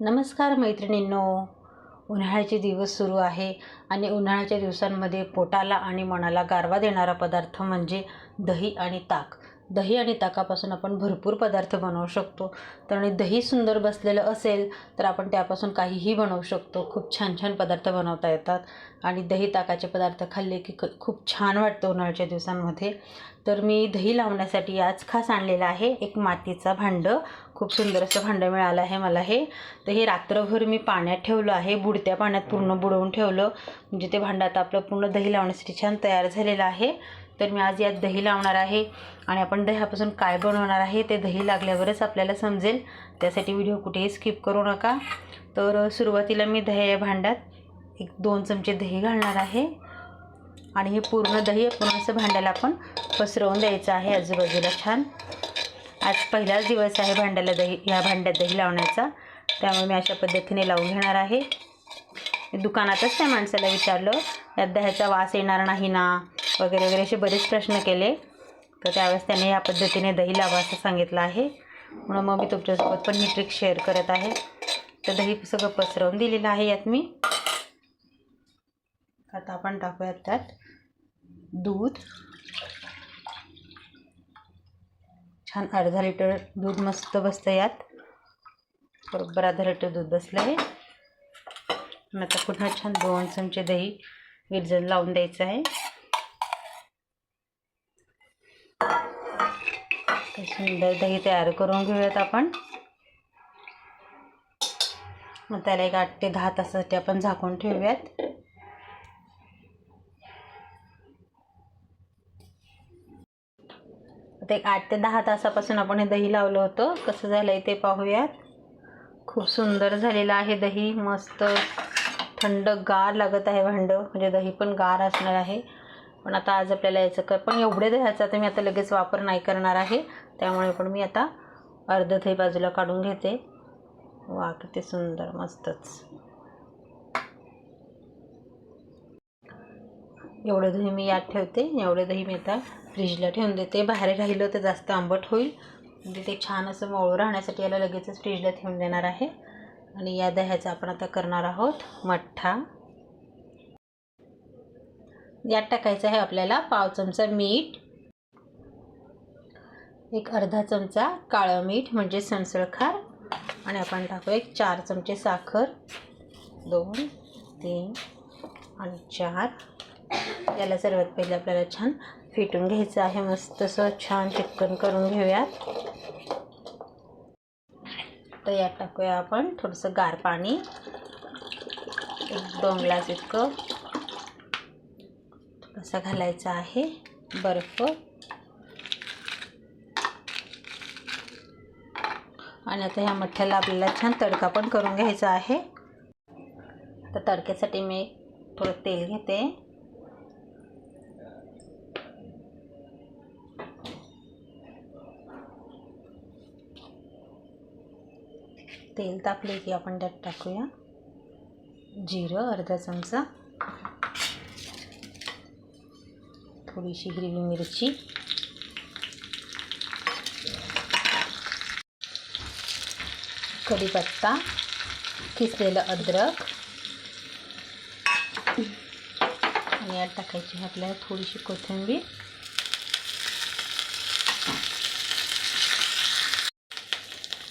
नमस्कार मैत्रिणींनो. उन्हाळ्याचे दिवस सुरू आहे आणि उन्हाळ्याच्या दिवसांमध्ये पोटाला आणि मनाला गारवा देणारा पदार्थ म्हणजे दही आणि ताक. दही आणि ताकापासून आपण भरपूर पदार्थ बनवू शकतो. तर आणि दही सुंदर बसलेलं असेल तर आपण त्यापासून काहीही बनवू शकतो. खूप छान छान पदार्थ बनवता येतात. आणि दही ताकाचे पदार्थ खाल्ले की क खूप छान वाटतं उन्हाळ्याच्या दिवसांमध्ये. तर मी दही लावण्यासाठी आज खास आणलेलं आहे एक मातीचा भांडं. खूप सुंदर असं भांडं मिळालं आहे मला हे. तर हे रात्रभर मी पाण्यात ठेवलं आहे. बुडत्या पाण्यात पूर्ण बुडवून ठेवलं. म्हणजे ते भांडं आता आपलं पूर्ण दही लावण्यासाठी छान तयार झालेलं आहे. तर मी आज यात दही लावणार आहे. आणि आपण दह्यापासून काय बनवणार आहे ते दही लागल्यावरच आपल्याला समजेल. त्यासाठी व्हिडिओ कुठेही स्किप करू नका. तर सुरुवातीला मी दह्या या भांड्यात एक दोन चमचे दही घालणार आहे. आणि हे पूर्ण दही पूर्ण असं भांड्याला आपण पसरवून द्यायचं आहे आजूबाजूला छान. आज पहिलाच दिवस आहे भांड्याला दही ह्या भांड्यात दही लावण्याचा. त्यामुळे मी अशा पद्धतीने लावून घेणार आहे. दुकानातच त्या माणसाला विचारलं यात दह्याचा वास येणार नाही ना? वगैरे वगैरे असे बरेच प्रश्न केले. तर त्यावेळेस त्याने या पद्धतीने दही लावा असं सांगितलं आहे. म्हणून मग मी तुमच्यासोबत पण ही ट्रिक शेअर करत आहे. तर दही सगळं पसरवून दिलेलं आहे यात मी. आता आपण टाकूयात त्यात दूध. छान अर्धा लिटर दूध मस्त बसतं यात. बरोबर अर्धा लिटर दूध बसलं आहे. आता पुन्हा छान दोन चमचे दही विरजन लावून द्यायचं आहे. सुंदर दही तयार करून घेऊयात आपण. मग त्याला एक आठ ते दहा तासासाठी आपण झाकून ठेवूयात. ते आठ ते दहा तासापासून आपण हे दही लावलं होतं. कसं झालं आहे ते पाहूयात. खूप सुंदर झालेलं आहे दही. मस्त थंड गार लागत आहे भांडं. म्हणजे दही पण गार असणार आहे. पण आता आज आपल्याला याचं कर पण एवढे दह्याचा तर मी आता लगेच वापर नाही करणार आहे. त्यामुळे पण मी आता अर्ध दही बाजूला काढून घेते. वा किती सुंदर मस्तच. एवढं दही मी यात ठेवते. एवढं दही मी आता फ्रीजला ठेवून देते. बाहेर राहिलं तर जास्त आंबट होईल. म्हणजे ते छान असं मऊ राहण्यासाठी याला लगेचच फ्रीजला ठेवून देणार आहे. आणि या दह्याचा आपण आता करणार आहोत मठ्ठा. यात टाकायचं आहे आपल्याला पाव चमचा मीठ. एक अर्धा चमचा काळं मीठ म्हणजे सणसळखार आणि आपण टाकू एक चार चमचे साखर. दोन तीन आणि चार. याला सर्वात पहिले आपल्याला छान फेटून घ्यायचं आहे. मस्त असं छान चिक्कन करून घेऊयात. तर यात टाकूया आपण थोडंसं गार पाणी. एक दोन ग्लास इतकं. थोडंसं घालायचं आहे. बर्फ. आणि आता ह्या मठ्ठ्याला आपल्याला छान तडका पण करून घ्यायचा आहे. तर तडक्यासाठी मी थोडं तेल घेते. तेल तापले की आपण त्यात टाकूया. जिरं अर्धा चमचा. थोडीशी हिरवी मिरची. कढीपत्ता किसलेलं अद्रक. आणि यात टाकायची आहे आपल्याला थोडीशी कोथिंबीर.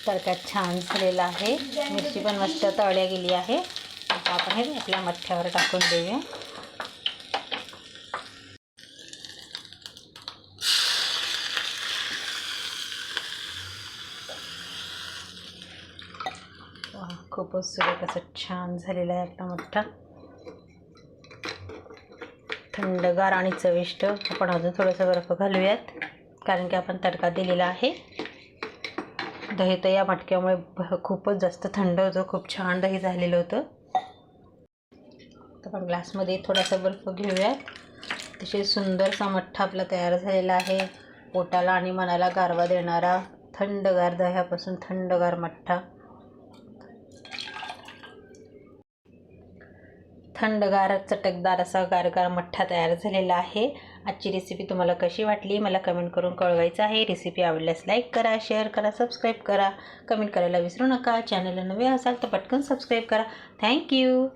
तडका छान झालेला आहे. मिरची पण मस्त तळल्या गेली आहे. आता आपण हे आपल्या मठ्ठ्यावर टाकून देऊया. खूपच सुरेख असं छान झालेला आहे आपला मठ्ठा. थंडगार आणि चविष्ट. आपण अजून थोडंसं बर्फ घालूयात कारण की आपण तडका दिलेला आहे. दही तर या मटक्यामुळे भ खूपच जास्त थंड होतं खूप छान दही झालेलं होतं. तर आपण ग्लासमध्ये थोडासा बर्फ घेऊयात. अतिशय सुंदरसा मठ्ठा आपला तयार झालेला आहे. पोटाला आणि मनाला गारवा देणारा थंडगार दह्यापासून थंडगार मठ्ठा. थंडगार चटकदार असा गारगार मठ्ठा तयार झालेला आहे. आजची रेसिपी तुम्हाला कशी वाटली? मला कमेंट करून कळवायचं आहे. रेसिपी आवडल्यास लाईक करा शेअर करा सबस्क्राईब करा. कमेंट करायला विसरू नका. चॅनलला नवे असाल तर पटकन सबस्क्राईब करा. थँक्यू